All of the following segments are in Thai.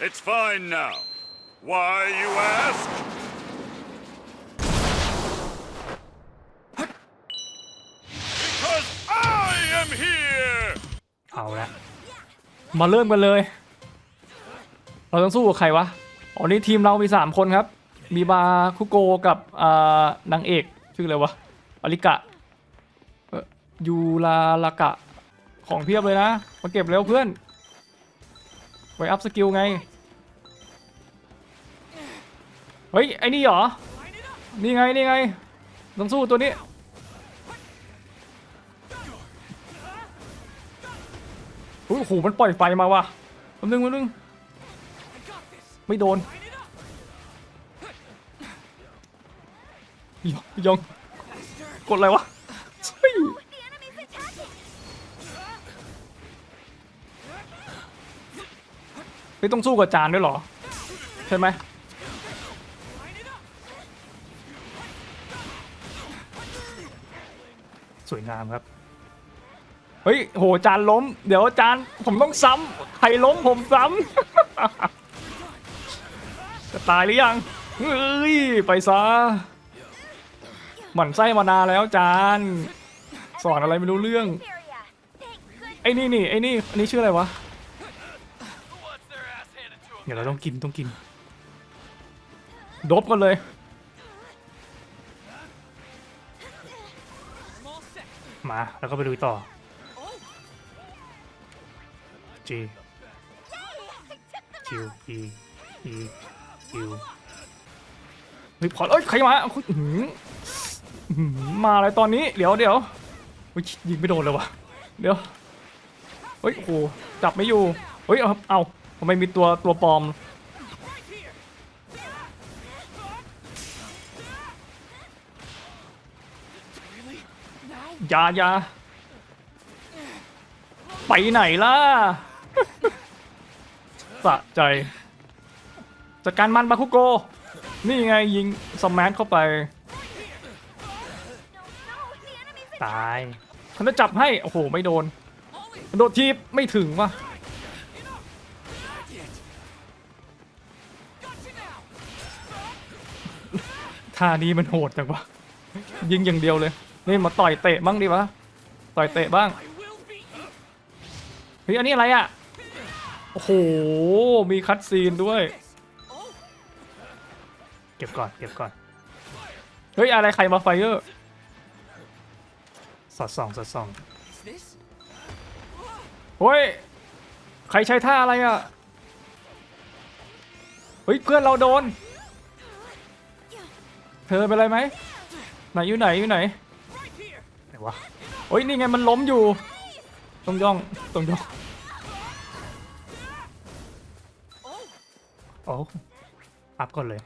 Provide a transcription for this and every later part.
It's fine now. Why, you ask? Because I am here! เอาละ มาเริ่มกันเลย เราต้องสู้กับใครวะ อ๋อ นี่ทีมเรามี 3 คนครับ มีบาคุโกกับนางเอก ชื่ออะไรวะ อลิกะยูราลากะ ของเพียบเลยนะ มาเก็บเร็วเพื่อน ไว้อัพสกิลไง เฮ้ย ไอ้นี่เหรอ นี่ไง นี่ไงต้องสู้ตัวนี้ โอ้โห มันปล่อยไฟมาว่ะแป๊บนึงแป๊บนึง ไม่โดนยองยองกดอะไรวะ ไม่ต้องสู้กับจานด้วยเหรอ ใช่ไหมสวยงามครับ เฮ้ย โห จานล้ม เดี๋ยวจาน ผมต้องซ้ำ ใครล้มผมซ้ำ จะตายหรือยัง เฮ้ย ไปซะ หมั่นไส้มานานแล้วจาน สอนอะไรไม่รู้เรื่อง ไอ้นี่นี่ ไอ้นี่ อันนี้ชื่ออะไรวะ ดี๋ยวเราต้องกินต้องกินดบกันเลย มาแล้วก็ไปดูต่อ G Q E E Q เฮ้ยพอเอ้ยใครมาอื้อหืออื้อหือมาอะไรตอนนี้เดี๋ยวเดี๋ยวยิงไม่โดนเลยวะเดี๋ยวเฮ้ยโอ้โหจับไม่อยู่เฮ้ยเอาเอา ทำไมมีตัวตัวปลอม ยายาไปไหนล่ะ สะใจ จัดการมันบาคุโก นี่ไงยิงสมแมัเข้าไป ตายเขาจะจับให้ โอ้โห ไม่โดน โดนทีบไม่ถึงว่ะ ท่านี้มันโหดจังวะยิงอย่างเดียวเลย นี่มาต่อยเตะบ้างดีวะ ต่อยเตะบ้าง เฮ้ย อันนี้อะไรอะ โอ้โห มีคัดซีนด้วย เก็บก่อน เก็บก่อน เฮ้ย อะไรใครมาไฟเออร์ สอดส่องสอดส่องเฮ้ย ใครใช้ท่าอะไรอะ ฮ้ยเพื่อนเราโดน เธอเป็นไรไหมไหนอยู่ไหนอยู่ไหนไหนวะโอ้ยนี่ไงมันล้มอยู่ต้องย่องต้องย่องโอ้อัพก่อนเลย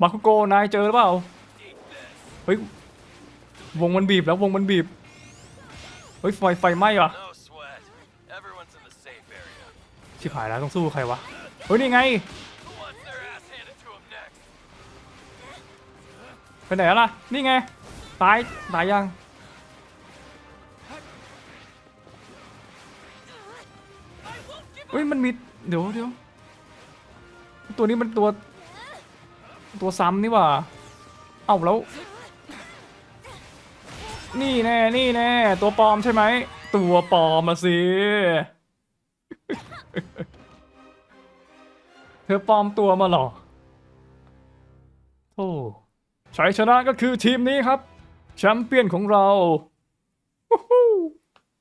มาคุโกนายเจอหรือเปล่าเฮ้ยวงมันบีบแล้ววงมันบีบเฮ้ยไฟไฟไหม้ว่ะ ชิบหายแล้วต้องสู้ใครวะ เฮ้ยนี่ไงไปไหนแล้วล่ะ นี่ไง ตาย ตายยัง เฮ้ยมันมี เดี๋ยวเดี๋ยวตัวนี้มันตัว ตัวซ้ำนี่ว่า เอ้าแล้ว นี่แน่ นี่แน่ ตัวปลอมใช่ไหม ตัวปลอมมาสิ เธอปลอมตัวมาหรอ โอ้ชัยชนะก็คือทีมนี้ครับ แชมเปี้ยนของเรา